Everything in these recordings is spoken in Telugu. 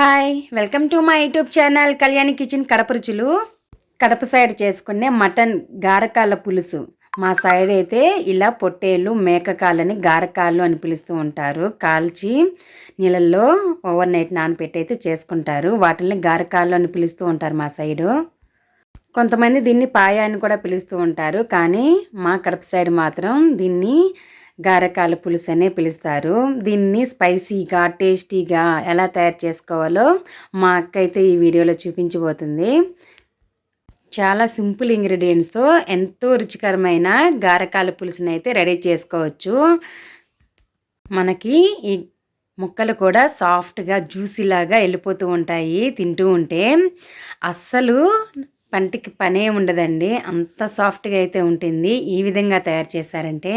Hi welcome to my YouTube channel Kalyani kitchen Kadapa రుచులు కడప సైడ్ చేసుకునే మటన్ గారకాల పులుసు. మా సైడ్ అయితే ఇలా పొట్టేళ్ళు మేకకాలని గారకాళ్ళు అని పిలుస్తూ ఉంటారు. కాల్చి నీళ్ళల్లో ఓవర్ నైట్ నానపెట్టి అయితే చేసుకుంటారు. వాటిని గారకాళ్ళు అని పిలుస్తూ ఉంటారు మా సైడు కొంతమంది దీన్ని పాయ అని కూడా పిలుస్తూ ఉంటారు. కానీ మా కడప సైడ్ మాత్రం దీన్ని గారకాల పులుసు అనే పిలుస్తారు. దీన్ని స్పైసీగా టేస్టీగా ఎలా తయారు చేసుకోవాలో మా అక్క అయితే ఈ వీడియోలో చూపించబోతుంది. చాలా సింపుల్ ఇంగ్రీడియంట్స్తో ఎంతో రుచికరమైన గారకాల పులుసుని అయితే రెడీ చేసుకోవచ్చు. మనకి ఈ ముక్కలు కూడా సాఫ్ట్గా జ్యూసీలాగా వెళ్ళిపోతూ ఉంటాయి తింటూ ఉంటే. అస్సలు పంటికి పనే ఉండదండి. అంత సాఫ్ట్గా అయితే ఉంటుంది. ఈ విధంగా తయారు చేశారంటే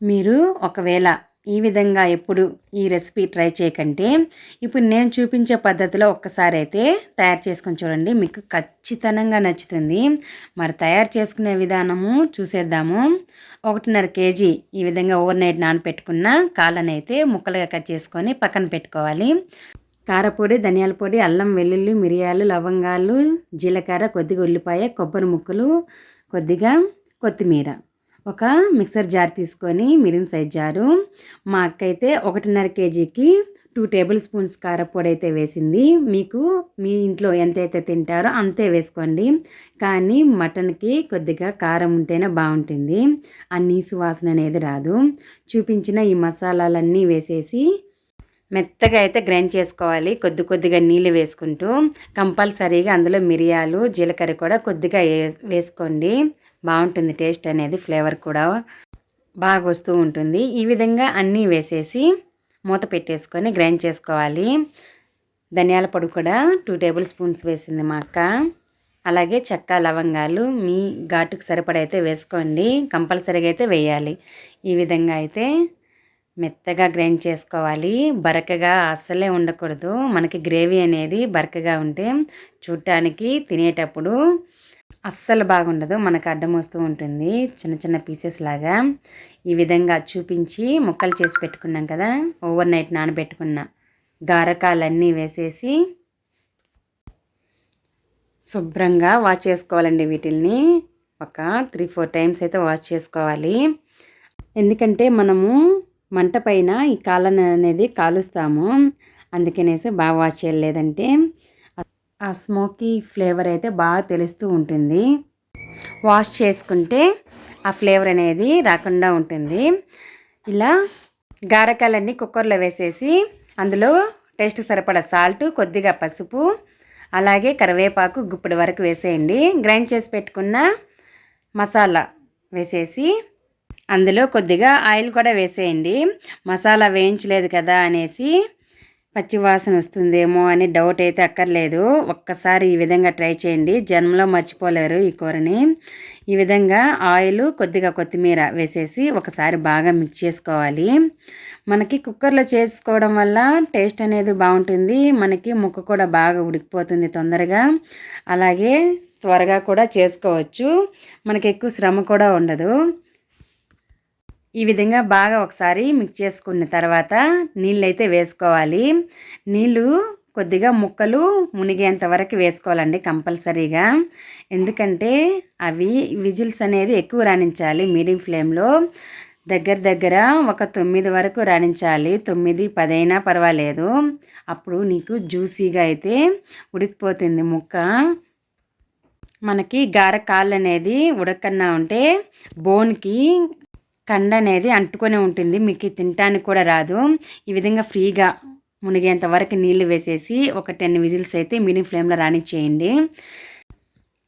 మీరు ఒకవేళ ఈ విధంగా ఎప్పుడు ఈ రెసిపీ ట్రై చేయకంటే ఇప్పుడు నేను చూపించే పద్ధతిలో ఒక్కసారి అయితే తయారు చేసుకొని చూడండి. మీకు ఖచ్చితంగా నచ్చుతుంది. మరి తయారు చేసుకునే విధానము చూసేద్దాము. ఒకటిన్నర కేజీ ఈ విధంగా ఓవర్ నైట్ నానపెట్టుకున్న కాళ్ళని అయితే ముక్కలుగా కట్ చేసుకొని పక్కన పెట్టుకోవాలి. కారపొడి ధనియాల పొడి అల్లం వెల్లుల్లి మిరియాలు లవంగాలు జీలకర్ర కొద్దిగా ఉల్లిపాయ కొబ్బరి ముక్కలు కొద్దిగా కొత్తిమీర. ఒక మిక్సర్ జార్ తీసుకొని మిరిన్ సైజ్ జారు. మా అక్క అయితే ఒకటిన్నర కేజీకి టూ టేబుల్ స్పూన్స్ కారపొడి అయితే వేసింది. మీకు మీ ఇంట్లో ఎంతైతే తింటారో అంతే వేసుకోండి. కానీ మటన్కి కొద్దిగా కారం ఉంటేనే బాగుంటుంది. ఆ నీసు వాసన అనేది రాదు. చూపించిన ఈ మసాలాలన్నీ వేసేసి మెత్తగా అయితే గ్రైండ్ చేసుకోవాలి. కొద్ది కొద్దిగా నీళ్ళు వేసుకుంటూ కంపల్సరీగా అందులో మిరియాలు జీలకర్ర కూడా కొద్దిగా వేసుకోండి బాగుంటుంది టేస్ట్ అనేది ఫ్లేవర్ కూడా బాగా వస్తూ ఉంటుంది. ఈ విధంగా అన్నీ వేసేసి మూత పెట్టేసుకొని గ్రైండ్ చేసుకోవాలి. ధనియాల పొడి కూడా టూ టేబుల్ స్పూన్స్ వేసింది మా అక్క. అలాగే చెక్క లవంగాలు మీ ఘాటుకు సరిపడైతే వేసుకోండి. కంపల్సరీగా అయితే వేయాలి. ఈ విధంగా అయితే మెత్తగా గ్రైండ్ చేసుకోవాలి. బరకగా అస్సలే ఉండకూడదు. మనకి గ్రేవీ అనేది బరకగా ఉంటే చూడటానికి తినేటప్పుడు అస్సలు బాగుండదు. మనకు అడ్డం వస్తూ ఉంటుంది. చిన్న చిన్న పీసెస్ లాగా. ఈ విధంగా చూపించి ముక్కలు చేసి పెట్టుకున్నాం కదా. ఓవర్ నైట్ నానబెట్టుకున్న గారకాలన్నీ వేసేసి శుభ్రంగా వాష్ చేసుకోవాలండి వీటిల్ని. ఒక త్రీ ఫోర్ టైమ్స్ అయితే వాష్ చేసుకోవాలి. ఎందుకంటే మనము మంట పైన ఈ కాళ్ళను అనేది కాలుస్తాము. అందుకనేసి బాగా వాష్ చేయలేదంటే ఆ స్మోకీ ఫ్లేవర్ అయితే బాగా తెలుస్తూ ఉంటుంది. వాష్ చేసుకుంటే ఆ ఫ్లేవర్ అనేది రాకుండా ఉంటుంది. ఇలా గారకాలన్నీ కుక్కర్లో వేసేసి అందులో టేస్ట్ సరిపడా సాల్ట్ కొద్దిగా పసుపు అలాగే కరివేపాకు గుప్పటి వరకు వేసేయండి. గ్రైండ్ చేసి పెట్టుకున్న మసాలా వేసేసి అందులో కొద్దిగా ఆయిల్ కూడా వేసేయండి. మసాలా వేయించలేదు కదా అనేసి పచ్చివాసన వస్తుందేమో అని డౌట్ అయితే అక్కర్లేదు. ఒక్కసారి ఈ విధంగా ట్రై చేయండి. జన్మలో మర్చిపోలేరు ఈ కూరని. ఈ విధంగా ఆయిల్ కొద్దిగా కొత్తిమీర వేసేసి ఒకసారి బాగా మిక్స్ చేసుకోవాలి. మనకి కుక్కర్లో చేసుకోవడం వల్ల టేస్ట్ అనేది బాగుంటుంది. మనకి ముక్క కూడా బాగా ఉడికిపోతుంది తొందరగా. అలాగే త్వరగా కూడా చేసుకోవచ్చు. మనకి ఎక్కువ శ్రమ కూడా ఉండదు. ఈ విధంగా బాగా ఒకసారి మిక్స్ చేసుకున్న తర్వాత నీళ్ళైతే వేసుకోవాలి. నీళ్ళు కొద్దిగా ముక్కలు మునిగేంత వరకు వేసుకోవాలండి కంపల్సరీగా. ఎందుకంటే అవి విజిల్స్ అనేది ఎక్కువ రాణించాలి మీడియం ఫ్లేమ్లో. దగ్గర దగ్గర ఒక తొమ్మిది వరకు రాణించాలి. తొమ్మిది పదైనా పర్వాలేదు. అప్పుడు నీకు జ్యూసీగా అయితే ఉడికిపోతుంది ముక్క. మనకి గార కాళ్ళు అనేది ఉడకన్నా ఉంటే బోన్కి కండ అనేది అంటుకొని ఉంటుంది. మీకు తినటానికి కూడా రాదు. ఈ విధంగా ఫ్రీగా మునిగేంత వరకు నీళ్ళు వేసేసి ఒక టెన్ విజిల్స్ అయితే మీడియం ఫ్లేమ్లో రానిచ్చేయండి.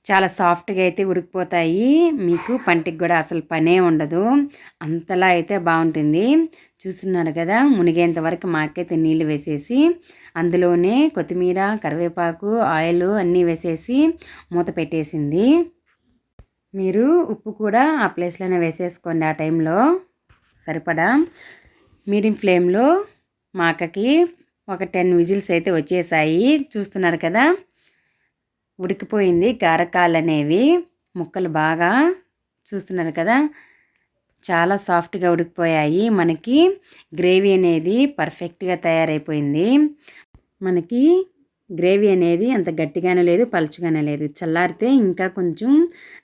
చాలా సాఫ్ట్గా అయితే ఉడికిపోతాయి. మీకు పంటికి కూడా అసలు పనే ఉండదు. అంతలా అయితే బాగుంటుంది. చూస్తున్నారు కదా మునిగేంత వరకు మాకైతే నీళ్ళు వేసేసి అందులోనే కొత్తిమీర కరివేపాకు ఆయిల్ అన్నీ వేసేసి మూత పెట్టేసింది. మీరు ఉప్పు కూడా ఆ ప్లేస్లోనే వేసేసుకోండి ఆ టైంలో. సరిపడా? మీడియం ఫ్లేమ్లో మా అక్కకి ఒక టెన్ విజిల్స్ అయితే వచ్చేసాయి. చూస్తున్నారు కదా? ఉడికిపోయింది కారకాలు అనేవి. ముక్కలు బాగా చూస్తున్నారు కదా? చాలా సాఫ్ట్గా ఉడికిపోయాయి. మనకి గ్రేవీ అనేది పర్ఫెక్ట్గా తయారైపోయింది. మనకి గ్రేవీ అనేది అంత గట్టిగానే లేదు పలుచుగానే లేదు. చల్లారితే ఇంకా కొంచెం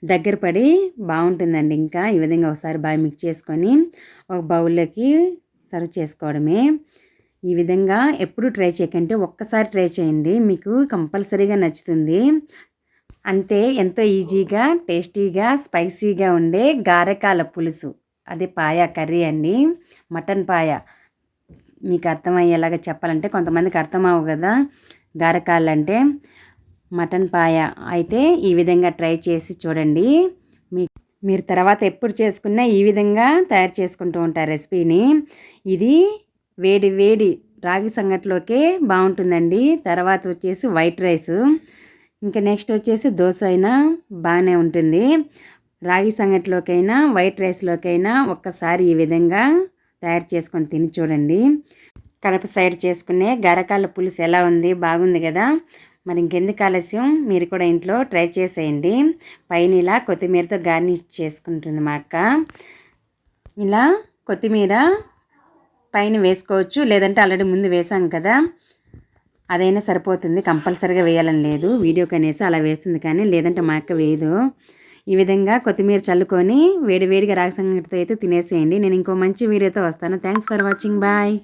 దగ్గర పడి బాగుంటుందండి. ఇంకా ఈ విధంగా ఒకసారి బాగా మిక్స్ చేసుకొని ఒక బౌల్లోకి సర్వ్ చేసుకోవడమే. ఈ విధంగా ఎప్పుడు ట్రై చేయకంటే ఒక్కసారి ట్రై చేయండి. మీకు కంపల్సరీగా నచ్చుతుంది. అంతే ఎంతో ఈజీగా టేస్టీగా స్పైసీగా ఉండే గారెకాల పులుసు. అది పాయ కర్రీ అండి. మటన్ పాయ. మీకు అర్థమయ్యేలాగా చెప్పాలంటే కొంతమందికి అర్థం అవ్వవు కదా. గారకాలంటే అంటే మటన్ పాయ అయితే ఈ విధంగా ట్రై చేసి చూడండి. మీ మీరు తర్వాత ఎప్పుడు చేసుకున్నా ఈ విధంగా తయారు చేసుకుంటూ ఉంటారు రెసిపీని. ఇది వేడి వేడి రాగి సంగట్లోకే బాగుంటుందండి. తర్వాత వచ్చేసి వైట్ రైస్. ఇంకా నెక్స్ట్ వచ్చేసి దోశ అయినా బాగానే ఉంటుంది. రాగి సంగట్లోకైనా వైట్ రైస్లోకైనా ఒక్కసారి ఈ విధంగా తయారు చేసుకొని తిని చూడండి. కడప సైడ్ చేసుకునే గరకాల పులుసు ఎలా ఉంది? బాగుంది కదా? మరి ఇంకెందుకు ఆలస్యం? మీరు కూడా ఇంట్లో ట్రై చేసేయండి. పైన ఇలా కొత్తిమీరతో గార్నిష్ చేసుకుంటుంది మా అక్క. ఇలా కొత్తిమీర పైన వేసుకోవచ్చు. లేదంటే ఆల్రెడీ ముందు వేసాం కదా. అదైనా సరిపోతుంది. కంపల్సరీగా వేయాలని లేదు. వీడియోకి అనేసి అలా వేస్తుంది కానీ లేదంటే మా అక్క వేయదు. ఈ విధంగా కొత్తిమీర చల్లుకొని వేడి వేడిగా రాగసంగటితో అయితే తినేసేయండి. నేను ఇంకో మంచి వీడియోతో వస్తాను. Thanks for watching bye